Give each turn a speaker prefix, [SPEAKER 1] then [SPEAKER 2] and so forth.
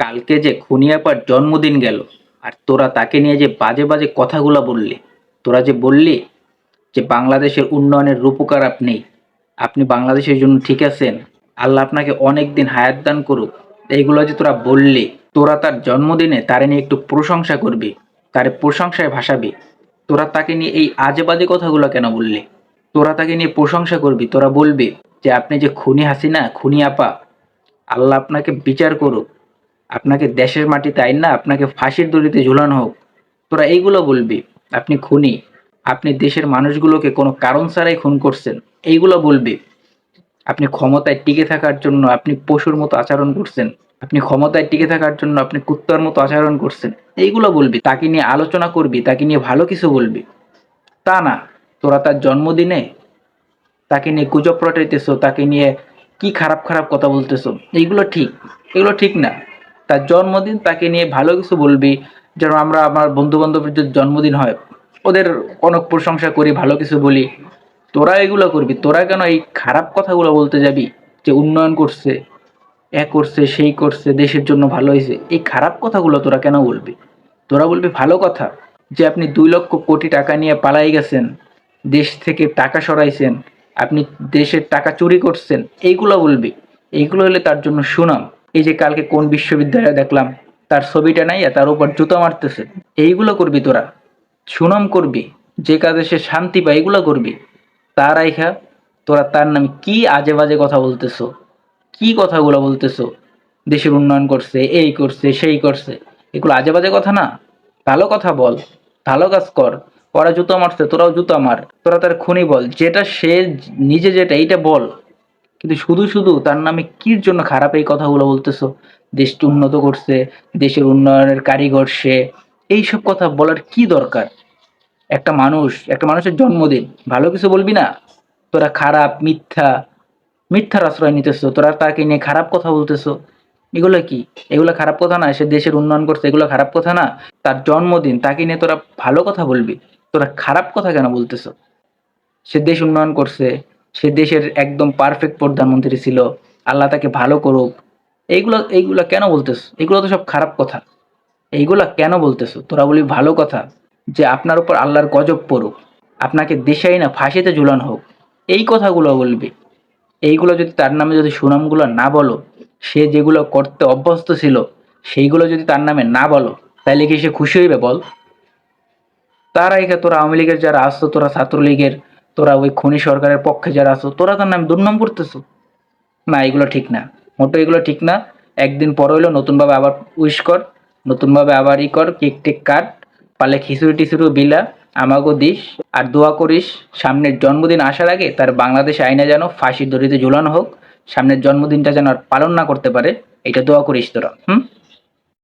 [SPEAKER 1] কালকে যে খুনিয়াপার জন্মদিন গেল, আর তোরা তাকে নিয়ে যে বাজে বাজে কথাগুলো বললি, তোরা যে বললি যে বাংলাদেশের উন্নয়নের রূপকার আপনি আপনি বাংলাদেশের জন্য ঠিক আছেন, আল্লাহ আপনাকে অনেক দিন হায়াত দান করুক, এইগুলো যে তোরা বললি, তোরা তার জন্মদিনে তারে নিয়ে একটু প্রশংসা করবি, তারে প্রশংসায় ভাসাবি, তোরা তাকে নিয়ে এই আজে বাজে কথাগুলো কেন বললি? তোরা তাকে নিয়ে প্রশংসা করবি, তোরা বলবি যে আপনি যে খুনি হাসিনা খুনি আপা আল্লাহ আপনাকে বিচার করুক আপনাকে দেশের মাটিতে আইন না, আপনাকে ফাঁসির দড়িতে ঝুলানো হোক। তোরা এইগুলো বলবি। আপনি খুনি। আপনি দেশের মানুষগুলোকে কোনো কারণ ছাড়াই খুন করছেন। এইগুলো বলবি। আপনি ক্ষমতায় টিকে থাকার জন্য আপনি পশুর মতো আচরণ করছেন। আপনি ক্ষমতায় টিকে থাকার জন্য আপনি কুত্তার মতো আচরণ করছেন। এইগুলো বলবি। তাকে নিয়ে আলোচনা করবি, তাকে নিয়ে ভালো কিছু বলবি। তা না। তোরা তার জন্মদিনে তাকে নিয়ে গুজব রটাইতেছো, তাকে নিয়ে কি খারাপ খারাপ কথা বলতেছো। এইগুলো ঠিক। এগুলো ঠিক না। তার জন্মদিন তাকে নিয়ে ভালো কিছু বলবি, যেন আমরা আমার বন্ধু বান্ধবের যে জন্মদিন হয়, ওদের অনেক প্রশংসা করি, ভালো কিছু বলি। তোরা এগুলো করবি, তোরা কেন এই খারাপ কথাগুলো বলতে যাবি? যে উন্নয়ন করছে, এ করছে, সেই করছে, দেশের জন্য ভালো হয়েছে, এই খারাপ কথাগুলো তোরা কেন বলবি? তোরা বলবি ভালো কথা, যে আপনি দুই লক্ষ কোটি টাকা নিয়ে পালাই গেছেন, দেশ থেকে টাকা সরাইছেন, আপনি দেশের টাকা চুরি করছেন, এইগুলো বলবি। এইগুলো হলে তার জন্য সুনাম। এই যে কালকে কোন বিশ্ববিদ্যালয়ে দেখলাম, তার ছবিটা নাই তার উপর জুতো মারতেছে। এইগুলো করবি তোরা। সুনাম করবি। যে কাজে সে শান্তি পায়, এগুলো করবি। তার আইখা, তোরা তার নামে কি আজে বাজে কথা বলতেছো? কি কথাগুলো বলতেছো? দেশের উন্নয়ন করছে, এই করছে, সেই করছে। এগুলো আজে বাজে কথা না। ভালো কথা বল। ভালো কাজ কর। ওরা জুতো মারছে, তোরাও জুতো মার। তোরা তার খুনি বল। যেটা সে নিজে যেটা, এইটা বল। কিন্তু শুধু শুধু তার নামে কির জন্য খারাপ এই কথাগুলো বলতেছো? দেশটি উন্নত করছে, দেশের উন্নয়নের কারিগর সে। এইসব কথা বলার কি দরকার? একটা মানুষ, একটা মানুষের জন্মদিন, ভালো কিছু বলবি না? তোরা খারাপ, মিথ্যা, মিথ্যার আশ্রয় নিতেছো, তোরা তাকে নিয়ে খারাপ কথা বলতেছো। এগুলো কি? এগুলো খারাপ কথা না? সে দেশের উন্নয়ন করছে, এগুলো খারাপ কথা না? তার জন্মদিন, তাকে নিয়ে তোরা ভালো কথা বলবি? তোরা খারাপ কথা কেন বলতেছো? সে দেশ উন্নয়ন করছে সে দেশের একদম পারফেক্ট প্রধানমন্ত্রী ছিল। আল্লাহ তাকে ভালো করুক। এইগুলো এইগুলো কেন বলতেছো? এগুলো তো সব খারাপ কথা। এইগুলা কেন বলতেছো? তোরা বলি ভালো কথা যে আপনার উপর আল্লাহর গজব পড়ুক। আপনাকে দেশাই না, ফাঁসিতে ঝুলানো হোক। এই কথাগুলো বলবি। এইগুলো যদি তার নামে যদি সুনামগুলো না বলো, সে যেগুলো করতে অভ্যস্ত ছিল, সেইগুলো যদি তার নামে না বলো তাহলে কি সে খুশি হইবে বল? তার আগে তোরা আওয়ামী লীগের যারা আসতো তোরা ছাত্রলীগের তোরা ওই খনি সরকারের পক্ষে যারা আছো, তোরা তার নামে দুর্নাম করতেছো? না, এগুলো ঠিক না। মোটো এগুলো ঠিক না। একদিন পর হইল নতুনভাবে আবার উইশ কর, নতুনভাবে আবার ই কর, কেক টেক কাট, পালে খিচুড়ি টিচুড়ি বিলা, আমাগো দিস, আর দোয়া করিস, সামনের জন্মদিন আসার আগে তার বাংলাদেশ আইনে যেন ফাঁসির দড়িতে ঝুলানো হোক, সামনের জন্মদিনটা যেন আর পালন না করতে পারে, এটা দোয়া করিস তোরা, হুম?